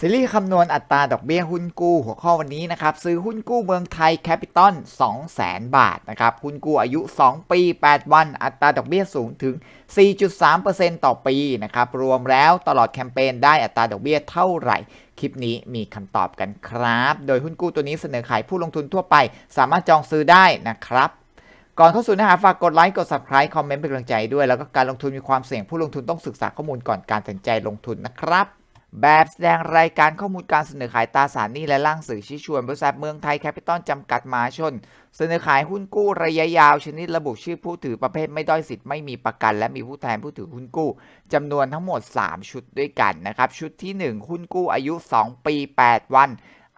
ซีรีส์คำนวณอัตราดอกเบี้ยหุ้นกู้หัวข้อวันนี้นะครับ ซื้อหุ้นกู้เมืองไทยแคปิตอล200,000 บาทนะครับ หุ้นกู้อายุ 2 ปี 8 วัน อัตราดอกเบี้ยสูงถึง 4.3%ต่อปีนะครับ รวมแล้วตลอดแคมเปญได้อัตราดอกเบี้ยเท่าไหร่ คลิปนี้มีคำตอบกันครับ โดยหุ้นกู้ตัวนี้เสนอขายผู้ลงทุนทั่วไป สามารถจองซื้อได้นะครับก่อนเข้าสู่เนื้อหาฝากกดไลค์ กด subscribe คอมเมนต์เป็นกำลังใจด้วย แล้วก็การลงทุนมีความเสี่ยงผู้ลงทุนต้องศึกษาข้อมูลก่อนการตัดสินใจลงทุนนะครับ แบบแสดงรายการข้อมูลการเสนอขายตราสารหนี้และล่างสื่อชี้ชวนบริษัทเมืองไทยแคปิตอลจำกัดมหาชน เสนอขายหุ้นกู้ระยะยาวชนิดระบุชื่อผู้ถือประเภทไม่ด้อยสิทธิ์ไม่มีประกัน และมีผู้แทนผู้ถือหุ้นกู้จำนวนทั้งหมด 3 ชุดด้วยกันนะครับชุดที่ 1 หุ้นกู้อายุ 2 ปี 8 วัน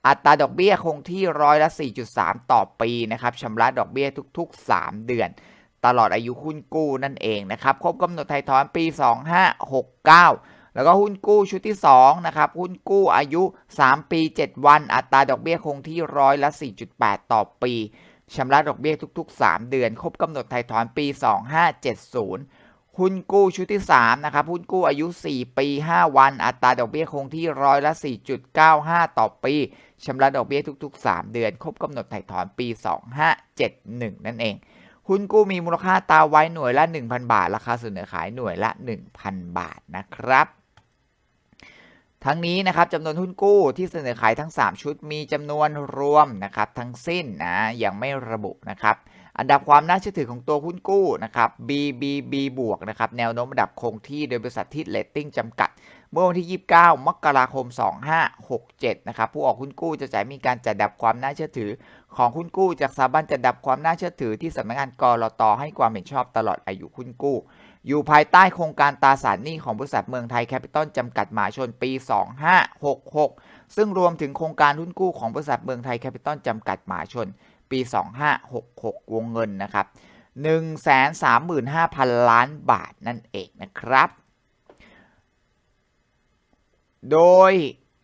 อัตราดอกเบี้ยคงที่ร้อยละ 4.3 ต่อปีนะครับชำระดอกเบี้ยทุก ๆ 3 เดือน ตลอดอายุหุ้นกู้นั่นเองนะครับครบกำหนดไทยถอนปี 2569 แล้วก็หุ้นกู้ชุดที่2นะครับ หุ้นกู้อายุ 3 ปี 7 วัน อัตราดอกเบี้ยคงที่ร้อยละ 4.8 ต่อปีชำระดอกเบี้ยทุก ๆ 3 เดือน ครบกำหนดไทยถอนปี 2570 หุ้นกู้ชุดที่3นะครับ หุ้นกู้อายุ 4 ปี 5 วัน อัตราดอกเบี้ยคงที่ร้อยละ 4.95 ต่อปีชำระดอกเบี้ยทุก ๆ 3 เดือน ครบกำหนดไถ่ถอนปี 2571 นั่นเอง หุ้นกู้มีมูลค่าตาไว้หน่วยละ 1,000 บาท ราคาเสนอขายหน่วยละ 1,000 บาทนะครับ ทั้งนี้นะครับจำนวนหุ้นกู้ที่เสนอขายทั้ง 3 ชุดมีจำนวนรวมนะครับทั้งสิ้นนะยังไม่ระบุนะครับอันดับความน่าเชื่อถือของตัวหุ้นกู้นะครับ BBB บวกนะครับแนวโน้มระดับคงที่โดยบริษัททิศเลตติ้งจำกัด เมื่อวันที่ 29 มกราคม 2567 นะครับผู้ออกหุ้นกู้จะจ่ายมีการจัดดับความน่าเชื่อถือ ของหุ้นกู้จากสถาบันจัดดับความน่าเชื่อถือที่สำนักงานกรอตให้ความเห็นชอบตลอดอายุหุ้นกู้ อยู่ภายใต้โครงการตราสารหนี้ของบริษัทเมืองไทยแคปิตอลจำกัดหมหาชนปี 2566 ซึ่งรวมถึงโครงการหุ้นกู้ของบริษัทเมืองไทยแคปิตอลจำกัดหมหาชน ปี 2566 วงเงินนะครับ 135,000 ล้านบาทนั่นเองนะครับ โดย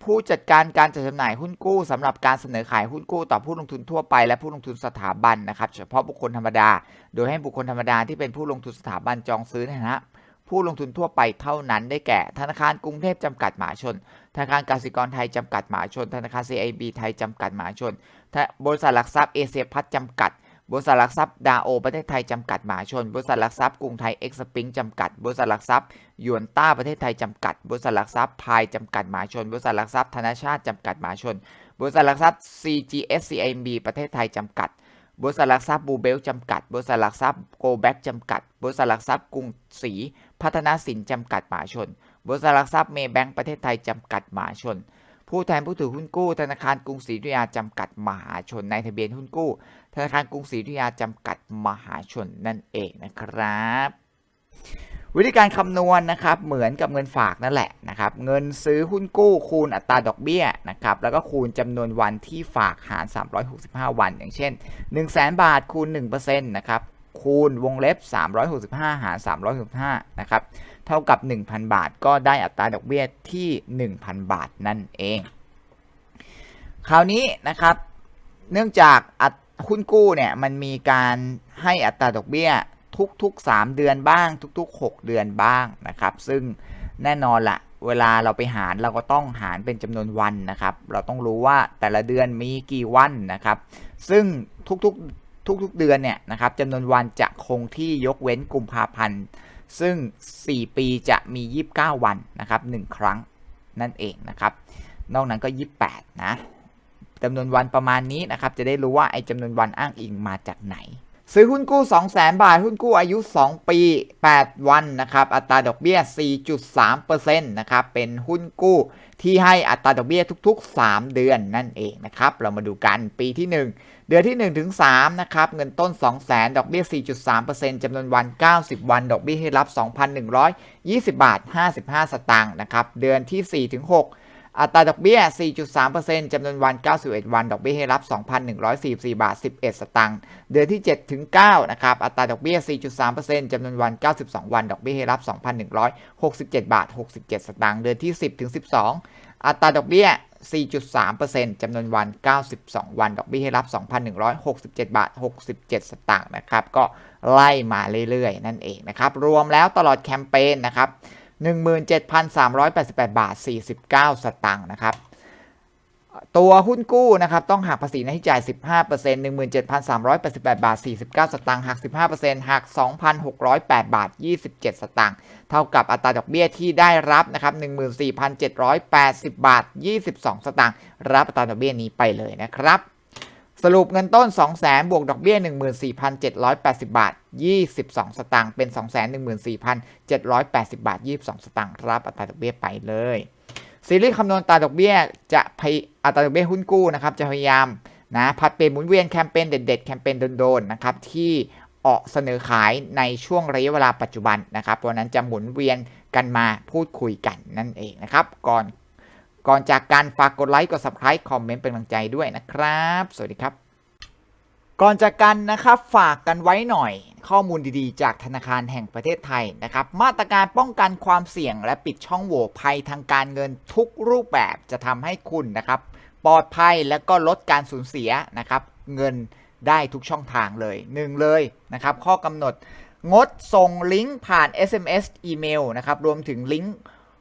ผู้จัดการการจัดจำหน่ายหุ้นกู้สำหรับการเสนอขายหุ้นกู้ต่อผู้ลงทุนทั่วไปและผู้ลงทุนสถาบันนะครับ เฉพาะบุคคลธรรมดา โดยให้บุคคลธรรมดาที่เป็นผู้ลงทุนสถาบันจองซื้อในฐานะผู้ลงทุนทั่วไปเท่านั้นได้แก่ ธนาคารกรุงเทพจำกัดมหาชน ธนาคารกสิกรไทยจำกัดมหาชน ธนาคาร CIB ไทยจำกัดมหาชน บริษัทหลักทรัพย์เอเชียพัฒน์จำกัด บริษัทหลักทรัพย์ดาโอประเทศไทยจำกัดมหาชน บริษัทหลักทรัพย์กรุงไทยเอ็กซ์ปิงจำกัด บริษัทหลักทรัพย์ยวนต้าประเทศไทยจำกัด บริษัทหลักทรัพย์พายจำกัดมหาชน บริษัทหลักทรัพย์ธนาชาติจำกัดมหาชน บริษัทหลักทรัพย์ CGS CIMB ประเทศไทยจำกัด บริษัทหลักทรัพย์บูเบลจำกัด บริษัทหลักทรัพย์โกแบ็กจำกัด บริษัทหลักทรัพย์กรุงศรีพัฒนาสินจำกัดมหาชน บริษัทหลักทรัพย์เมย์แบงก์ประเทศไทยจำกัดมหาชน ผู้แทนผู้ถือหุ้นกู้ธนาคารกรุงศรีอยุธยาจำกัดมหาชนในทะเบียนหุ้นกู้ ธนาคารกรุงศรีอยุธยาจำกัดมหาชนนั่นเองนะครับ วิธีการคำนวณนะครับเหมือนกับเงินฝากนั่นแหละนะครับเงินซื้อหุ้นกู้คูณอัตราดอกเบี้ยนะครับแล้วก็คูณจำนวนวันที่ฝากหาร 365 วัน อย่างเช่น 1 0 0 0 0แบาทคูณ1%นะครับ คูณวงเล็บ 365 หาร 365 นะครับ เท่ากับ 1,000 บาท ก็ได้อัตราดอกเบี้ยที่ 1,000 บาทนั่นเอง คราวนี้นะครับ เนื่องจากหุ้นกู้เนี่ยมันมีการให้อัตราดอกเบี้ยทุกๆ 3 เดือนบ้าง ทุก ๆ 6 เดือนบ้างนะครับ ซึ่งแน่นอนละเวลาเราไปหารเราก็ต้องหารเป็นจำนวนวันนะครับ เราต้องรู้ว่าแต่ละเดือนมีกี่วันนะครับ ซึ่งทุกๆ ทุกๆเดือนเนี่ยนะครับจำนวนวันจะคงที่ยกเว้นกุมภาพันธ์ซึ่ง 4 ปีจะมี 29 วันนะครับ1ครั้งนั่นเองนะครับ นอกนั้นก็ 28 นะจำนวนวันประมาณนี้นะครับ จะได้รู้ว่าไอ้จำนวนวันอ้างอิงมาจากไหน ซื้อหุ้นกู้ 200,000 บาท หุ้นกู้อายุ 2 ปี 8 วันนะครับอัตราดอกเบี้ย 4.3%นะครับเป็นหุ้นกู้ที่ให้อัตราดอกเบี้ยทุก ๆ 3 เดือนนั่นเองนะครับเรามาดูกันปีที่ 1 เดือนที่ 1 ถึง3นะครับเงินต้น 200,000 ดอกเบี้ย 4.3%จำนวนวัน 90 วัน ดอกเบี้ยให้รับ 2,120 บาท 55 สตางค์นะครับเดือนที่ 4 ถึง 6 อัตราดอกเบี้ย 4.3%จำนวนวัน 91 วัน ดอกเบี้ยให้รับ 2,144 บาท 11 สตางค์ เดือนที่ 7 ถึง 9 นะครับ อัตราดอกเบี้ย 4.3%จำนวนวัน 92 วัน ดอกเบี้ยให้รับ 2,167 บาท 67 สตางค์ เดือนที่ 10 ถึง 12 อัตราดอกเบี้ย 4.3%จำนวนวัน 92 วัน ดอกเบี้ยให้รับ 2,167 บาท 67 สตางค์ นะครับ ก็ไล่มาเรื่อยๆ นั่นเองนะครับ รวมแล้วตลอดแคมเปญนะครับ 17,388 บาท 49 สตางค์นะครับ ตัวหุ้นกู้นะครับต้องหักภาษีหน้าที่จ่าย 15% 17,388 บาท 49 สตางค์หัก 15%หัก 2,608 บาท 27 สตางค์เท่ากับอัตราดอกเบี้ยที่ได้รับนะครับ 14,780 บาท 22 สตางค์รับอัตราดอกเบี้ยนี้ไปเลยนะครับ สรุปเงินต้น 200,000บวกดอกเบี้ย 14,780 บาท 22 สตางค์เป็น 214,780 บาท 22 สตางค์รับอัตราดอกเบี้ยไปเลย ซีรีส์คำนวณตาดอกเบี้ยจะพยอัตราดอกเบี้ยหุ้นกู้นะครับจะพยายามนะผัดเปลี่ยนหมุนเวียนแคมเปญเด็ดๆแคมเปญโดนๆนะครับที่ออกเสนอขายในช่วงระยะเวลาปัจจุบันนะครับเพราะนั้นจะหมุนเวียนกันมาพูดคุยกันนั่นเองนะครับก่อน ก่อนจากการฝากกดไลค์กด subscribe คอมเมนต์เป็นกำลังใจด้วยนะครับ สวัสดีครับ ก่อนจากกันนะครับฝากกันไว้หน่อย ข้อมูลดีๆ จากธนาคารแห่งประเทศไทยนะครับ มาตรการป้องกันความเสี่ยง และปิดช่องโหว่ภัยทางการเงินทุกรูปแบบจะทำให้คุณนะครับ ปลอดภัยและก็ลดการสูญเสียนะครับ เงินได้ทุกช่องทางเลยหนึ่งเลยนะครับ ข้อกำหนดงดส่งลิงก์ผ่าน SMS อีเมลนะครับ รวมถึงลิงก์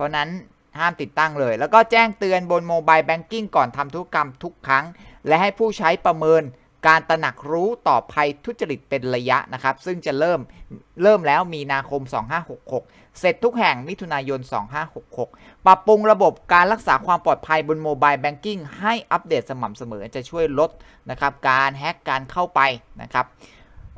ราะนั้นห้ามติดตั้งเลย แล้วก็แจ้งเตือนบนโมบายแบงกิ้งก่อนทำธุรกรรมทุกครั้ง และให้ผู้ใช้ประเมินการตระหนักรู้ต่อภัยทุจริตเป็นระยะนะครับ ซึ่งจะเริ่มเริ่มแล้วมีนาคม 2566 เสร็จทุกแห่งมิถุนายน 2566 ปรับปรุงระบบการรักษาความปลอดภัยบนโมบายแบงกิ้งให้อัปเดตสม่ำเสมอจะช่วยลดนะครับการแฮ็กการเข้าไปนะครับ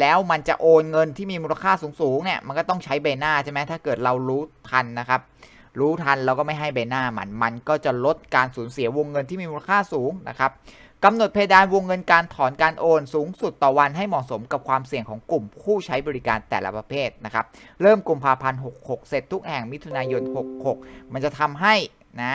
แล้วมันจะโอนเงินที่มีมูลค่าสูงๆเนี่ยมันก็ต้องใช้ใบหน้าใช่ไหมถ้าเกิดเรารู้ทันนะครับ รู้ทันเราก็ไม่ให้ใบหน้ามัน มันก็จะลดการสูญเสียวงเงินที่มีมูลค่าสูงนะครับกำหนดเพดานวงเงินการถอนการโอนสูงสุดต่อวันให้เหมาะสมกับความเสี่ยงของกลุ่มผู้ใช้บริการแต่ละประเภทนะครับ เริ่มกุมภาพันธ์66 เสร็จทุกแห่งมิถุนายน 66 มันจะทำให้นะ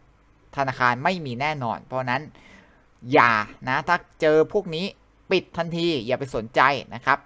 ธนาคารไม่มีแน่นอน เพราะนั้นอย่านะถ้าเจอพวกนี้ปิดทันทีอย่าไปสนใจนะครับ